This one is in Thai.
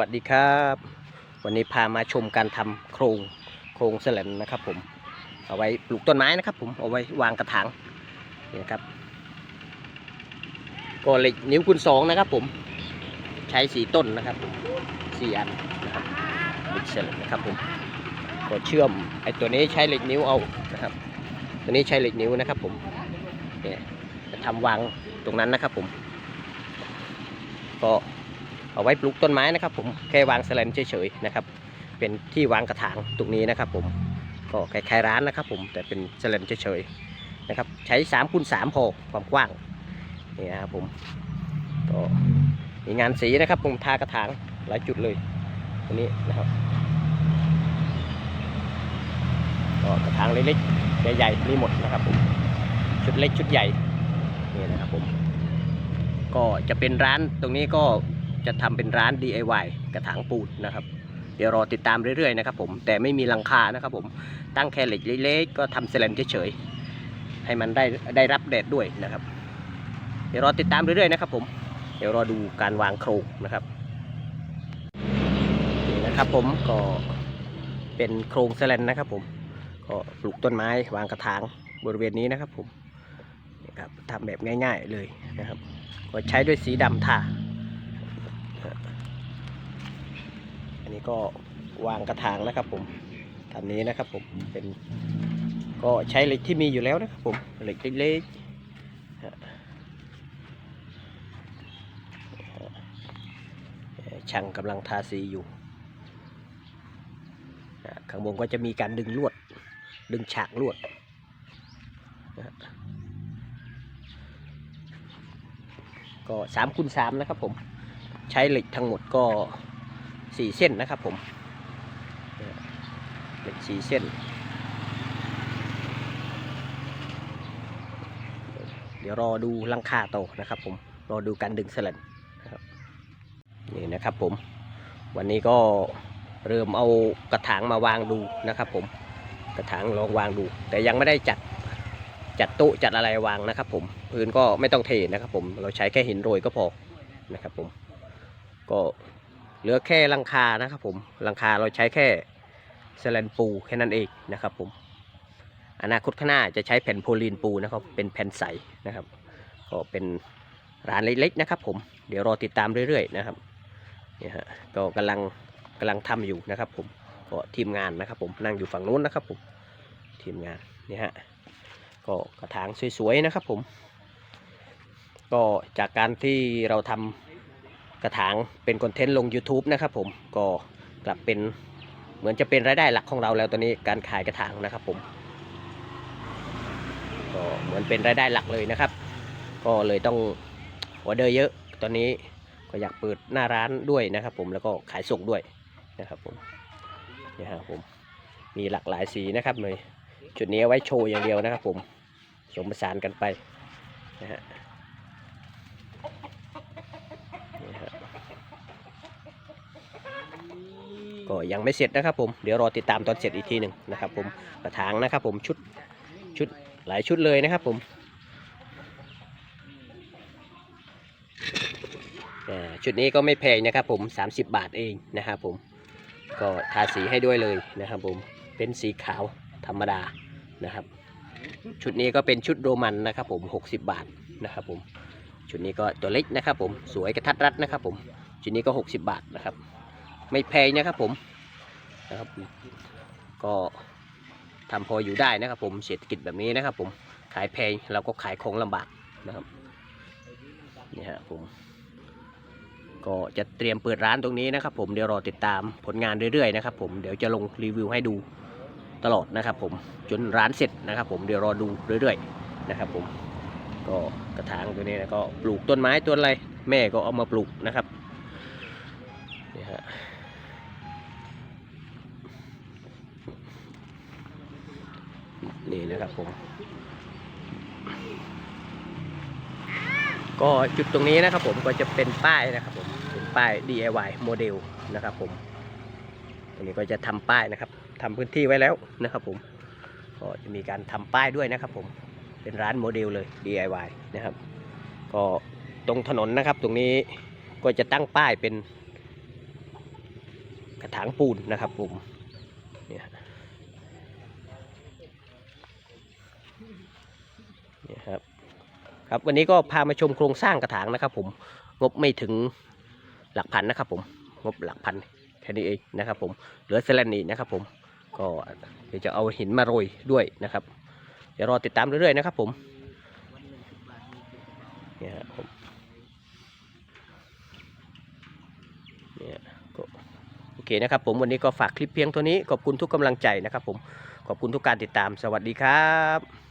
วัสดีครับ วันนี้พามาชมการทำโครงโครงแสลนนะครับ ผม เอาไว้ปลูกต้นไม้นะครับ ผมเอาไว้วางกระถางนี่นะครับก็เหล็กนิ้วคูณสองนะครับ ผมใช้สีต้นนะครับสี่อันนะครับเหล็กแสลนนะครับ ผมก็เชื่อมไอตัวนี้ใช้เหล็กนิ้วเอานะครับ ตัวนี้ใช้เหล็กนิ้วนะครับ ผมเนี่ยจะทำวางตรงนั้นนะครับ ผมก็ เอาไว้ปลูกต้นไม้นะครับ ผมแค่วางแลนเฉยๆนะครับ เป็นที่วางกระถางตรงนี้นะครับ ผมก็คล้ายๆร้านนะครับ ผมแต่เป็นแลนเฉยๆนะครับ ใช้3คูณ3พอความกว้างนี่นะครับผมก็มีงานสีนะครับ ผมทากระถางหลายจุดเลยตรงนี้นะครับก็กระถางเล็กๆใหญ่ๆมีหมดนะครับผมชุดเล็กชุดใหญ่นี่นะครับผมก็จะเป็นร้านตรงนี้ก็ จะทำเป็นร้าน DIY กระถางปูนนะครับ เดี๋ยวรอติดตามเรื่อยๆนะครับผมแต่ไม่มีหลังคานะครับผมตั้งแค่เหล็กเล็กๆก็ทำเซเลนเฉยๆให้มันได้ได้รับแดดด้วยนะครับ เดี๋ยวรอติดตามเรื่อยๆนะครับผมเดี๋ยวรอดูการวางโครงนะครับนี่นะครับผมก็เป็นโครงเซเลนนะครับผมก็ปลูกต้นไม้วางกระถางบริเวณนี้นะครับผมครับทำแบบง่าย ๆเลยนะครับ ก็ใช้ด้วยสีดำทา อันนี้ก็วางกระถางนะครับผมทำนี้นะครับผมเป็นก็ใช้เหล็กที่มีอยู่แล้วนะครับผมเหล็กเล็กๆช่างกำลังทาสีอยู่ข้างบนก็จะมีการดึงลวด ดึงฉากลวดก็สามคูณสามนะครับผม ใช้เหล็กทั้งหมดก็ สี่เส้นนะครับผมเนี่ยเหล็กสี่เส้นเดี๋ยวรอดูลังคาโตนะครับผมรอดูการดึงสลันนะครับนี่นะครับผมวันนี้ก็เริ่มเอากระถางมาวางดูนะครับผมกระถางลองวางดู แต่ยังไม่ได้จัดจัดโต๊ะจัดอะไรวางนะครับผมพื้นก็ไม่ต้องเทนะครับผมเราใช้แค่หินโรยก็พอนะครับผมก็ เหลือแค่ลังคานะครับผมลังคาเราใช้แค่สแลนปูแค่นั้นเองนะครับผมอนาคตข้างหน้าจะใช้แผ่นโพลีนปูนะครับเป็นแผ่นใสนะครับก็เป็นร้านเล็กๆนะครับ ผมเดี๋ยวรอติดตามเรื่อยๆนะครับเนี่ยฮะก็กำลังกำลังทำอยู่นะครับ ผมก็ทีมงานนะครับ ผมนั่งอยู่ฝั่งนู้นนะครับผมทีมงานนี่ฮะก็กระถางสวยๆนะครับ ผม ก็จากการที่เราทำก ระถางเป็นคอนเทนต์ลง YouTube นะครับผมก็กลับเป็นเหมือนจะเป็นรายได้หลักของเราแล้วตอนนี้การขายกระถางนะครับผมก็เหมือนเป็นรายได้หลักเลยนะครับ ก็เลยต้องออเดอร์เยอะตอนนี้ก็อยากเปิดหน้าร้านด้วยนะครับ ผมแล้วก็ขายส่งด้วยนะครับผมนี่ยครับผมมีหลากหลายสีนะครับเลยจุดนี้ไว้โชว์อย่างเดียวนะครับผมผสมผสานกันไปนะฮะนี่ฮะ ก็ยังไม่เสร็จนะครับผมเดี๋ยวรอติดตามตอนเสร็จอีกทีหนึ่งนะครับ ผมกระถางนะครับ ผมชุดชุดหลายชุดเลยนะครับ ผมชุดนี้ก็ไม่แพงนะครับ ผม 30 บาทเองนะครับผมก็ทาสีให้ด้วยเลยนะครับ ผมเป็นสีขาวธรรมดานะครับ ชุดนี้ก็เป็นชุดโรมันนะครับ ผม 60 บาทนะครับ ผมชุดนี้ก็ตัวเล็กนะครับ ผมสวยกระทัดรัดนะครับ ผมชุดนี้ก็ 60 บาทนะครับ ไม่แพงนะครับผมนะครับ ก็ทำพออยู่ได้นะครับ ผมเศรษฐกิจแบบนี้นะครับ ผมขายแพงเราก็ขายของลำบากนะครับนี่ฮะผม ก็จะเตรียมเปิดร้านตรงนี้นะครับ ผมเดี๋ยวรอติดตามผลงานเรื่อยๆนะครับ ผมเดี๋ยวจะลงรีวิวให้ดูตลอดนะครับผมจนร้านเสร็จนะครับ ผมเดี๋ยวรอดูเรื่อยๆนะครับ ผมก็กระถางตัวนี้นะก็ปลูกต้นไม้ต้นอะไรแม่ก็เอามาปลูกนะครับ นี่นะครับผม ก็จุดตรงนี้นะครับผมก็จะเป็นป้ายนะครับผมเป็นป้าย DIY โมเดลนะครับผมอันนี้ก็จะทำป้ายนะครับทำพื้นที่ไว้แล้วนะครับผมก็จะมีการทำป้ายด้วยนะครับผมเป็นร้านโมเดลเลย DIY นะครับ ก็ตรงถนนนะครับตรงนี้ก็จะตั้งป้ายเป็นกระถางปูนนะครับผมเนี่ยเนี่ยครับ ครับวันนี้ก็พามาชมโครงสร้างกระถางนะครับ ผมงบไม่ถึงหลักพันนะครับ ผมงบหลักพันแค่นี้เองนะครับ ผมเหลือเซเลนีนะครับ ผมก็เดี๋ยวจะเอาหินมาโรยด้วยนะครับ เดี๋ยวรอติดตามเรื่อยๆนะครับ ผมเนี่ยผมเนี่ยก็โอเคนะครับ ผมวันนี้ก็ฝากคลิปเพียงเท่านี้ขอบคุณทุกกำลังใจนะครับ ผมขอบคุณทุกการติดตามสวัสดีครับ